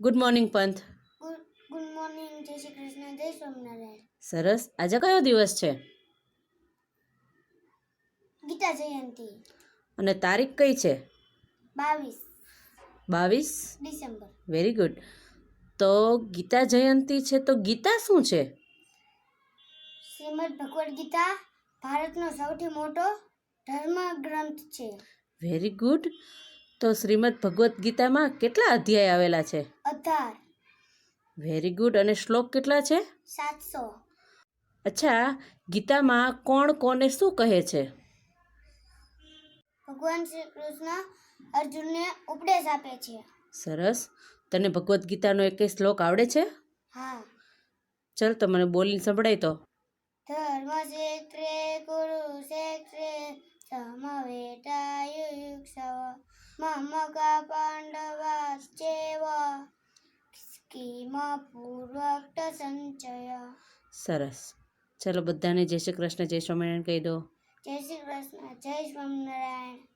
Good morning Panth good morning Jai Shri Krishna જય સ્વામિનારાયણ. સરસ. આજે કયો દિવસ છે? ગીતા જયંતિ. અને તારીખ કઈ છે? બાવીસ. બાવીસ? ડિસેમ્બર. વેરી ગુડ તો ગીતા જયંતિ છે તો ગીતા શું છે? શ્રીમદ ભગવદ્ ગીતા ભારતનો સૌથી મોટો ધર્મ ગ્રંથ છે. વેરી ગુડ તો શ્રીમદ ભગવદ્ ગીતામાં કેટલા અધ્યાય આવેલા છે? અઢાર. વેરી ગુડ અને શ્લોક કેટલા છે? સાતસો. અચ્છા ગીતામાં કોણ કોને શું કહે છે? ભગવાન શ્રી કૃષ્ણ અર્જુનને ઉપદેશ આપે છે. સરસ. તને ભગવદ્ ગીતાનો એક શ્લોક આવડે છે? હા. ચલ તો મને બોલીને સંભળાય તો. ધર્મ ક્ષેત્રે કુરુક્ષેત્રે સમવેતાયુક્ષવ મમકા પાંડવાશ્ચેવ સ્કીમ પૂર્વક સંચય સરસ. ચલો બધાને જય શ્રી કૃષ્ણ જય સ્વામિનારાયણ કહી દો. જય શ્રી કૃષ્ણ જય સ્વામિનારાયણ.